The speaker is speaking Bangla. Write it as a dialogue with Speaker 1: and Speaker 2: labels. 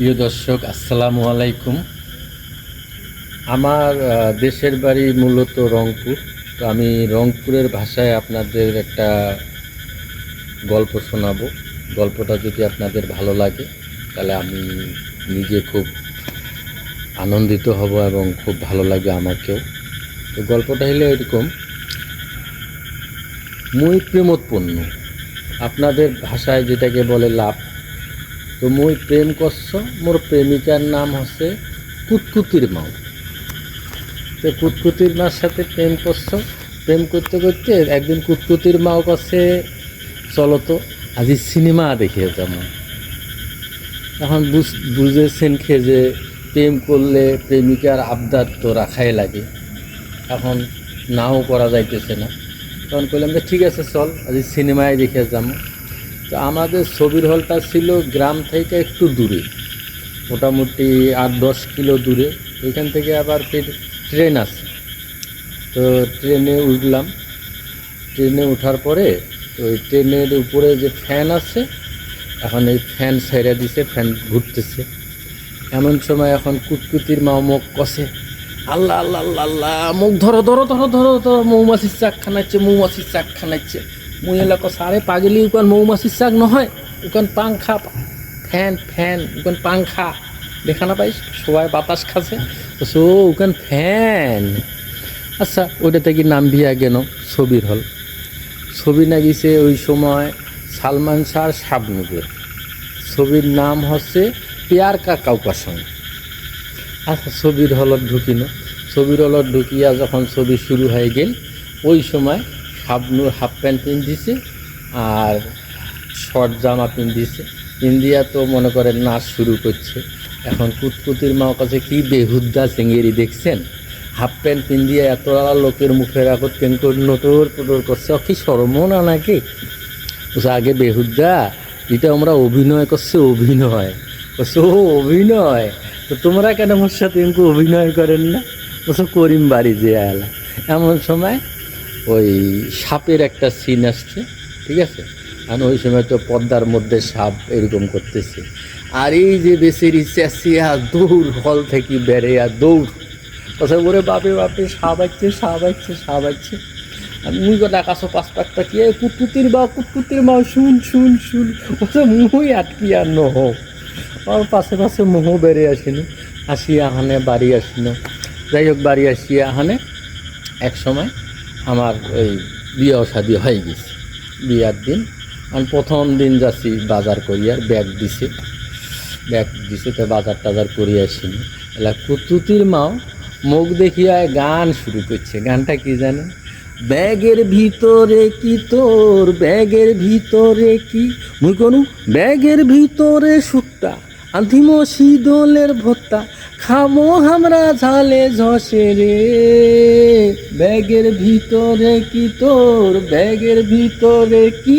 Speaker 1: প্রিয় দর্শক, আসসালামু আলাইকুম। আমার দেশের বাড়ি মূলত রংপুর। তো আমি রংপুরের ভাষায় আপনাদের একটা গল্প শোনাবো। গল্পটা যদি আপনাদের ভালো লাগে, তাহলে আমি নিজে খুব আনন্দিত হব এবং খুব ভালো লাগবে আমাকেও। তো গল্পটা হলো এরকম, মুই প্রেমোৎপন্ন আপনাদের ভাষায় যেটাকে বলে লাভ। তো মুই প্রেম করছ, মোর প্রেমিকার নাম হচ্ছে কুতকুতির মাও তো কুতকুতির মার সাথে প্রেম করছ, প্রেম করতে করতে একদিন কুতকুতির মাও কাছে চলো তো, আজি সিনেমা দেখে যাব। এখন বুঝ- বুঝেছেন খে যে প্রেম করলে প্রেমিকার আবদার তো রাখাই লাগে, এখন নাও করা যাইতেছে না। তখন কইলাম যে ঠিক আছে, চল, আজ সিনেমায় দেখে যাব। তো আমাদের ছবির হলটা ছিল গ্রাম থেকে একটু দূরে, মোটামুটি আট দশ কিলো দূরে। এখান থেকে আবার ফের ট্রেন আছে তো ট্রেনে উঠলাম। ট্রেনে ওঠার পরে ওই ট্রেনের উপরে যে ফ্যান আছে, এখন এই ফ্যান ছেড়ে দিছে, ফ্যান ঘুরতেছে। এমন সময় এখন কুতকুতির মা মুখ কষে, আল্লাহ আল্লাহ আল্লাহ আল্লাহ, মুখ ধরো ধরো ধরো ধরো ধরো, মৌমাছির চাক খানাচ্ছে, মৌমাছির চাক খানাচ্ছে। মুই এলাকা পাগলি উকান মৌমাছির চাক নহয় উকান পাংখা ফ্যান ফ্যান উকান পাংখা দেখা না পাইস, সবাই বাতাস খাচ্ছে। সো উকান ফ্যান। আচ্ছা ওইটা থেকে নাম দিয়া গেল ছবির হল। ছবি না গেছে ওই সময় সালমান শাহর শাবনুরের। ছবির নাম হচ্ছে পেয়ার কা কাউকা সঙ্গ আচ্ছা ছবির হলত ঢুকিনো। ছবির হলত ঢুকিয়া যখন ছবি শুরু হয়ে গেল, ওই সময় শাবনুর হাফ প্যান্ট পিন্ধিছে আর শর্ট জামা পিন্ধিছে ইন্ডিয়া তো মনে করেন নাচ শুরু করছে। এখন কুতকুতির মা কাছে কি বেহুদ্দা চেঙ্গেরি দেখছেন? হাফ প্যান্ট পিন্দিয়া এত লোকের মুখের আগত কেঙ্কর নটোর পটোর করছে? কি শরমও না নাকি আগে বেহুদ্দা এটা আমরা অভিনয় করছে, অভিনয়। বলছে, ও, অভিনয়? তো তোমরা কেন আমার সাথে অভিনয় করেন না? বলছে, করিম বাড়ি যে আলা। এমন সময় ওই সাপের একটা সিন আসছে, ঠিক আছে? আর ওই সময় তো পর্দার মধ্যে সাপ এরকম করতেছে। আর এই যে বেসেরি চেঁচিয়া দৌড়, হল থেকে বেড়ে আর দৌড়। কথা ওরে বাপে বাপে সাপ আসছে সাপ আসছে, সাপ আর মুই গো ডাকাছো পাঁচ পাঁচটা কি কুটকুতির বা কুটকুতির মা, শুন শুন শুন। ওসে মুহুই আটকি আর নহ আর পাশে পাশে মোহ বেড়ে আসিনি, আসিয়া হানে, বাড়ি আসিনো। যাই হোক, বাড়ি আসিয়া আহানে এক সময় আমার ওই বিয়ে শাদি হয়ে গেছে। বিয়ার দিন আমি প্রথম দিন যাচ্ছি বাজার করিয়ার ব্যাগ দিছে। ব্যাগ দিছে তো বাজার টাজার করে আসিনি। এলা কুতুতির মাও মুখ দেখিয়া গান শুরু করছে। গানটা কি জানে? ব্যাগের ভিতরে কি তোর? ব্যাগের ভিতরে কি? মুই কোনো, ব্যাগের ভিতরে সুট্টা। আন্তিম শীতলের ভত্তা, খামো আমরা ঝালে ঝসে রে। ব্যাগের ভিতরে কি তোর, ব্যাগের ভিতরে কি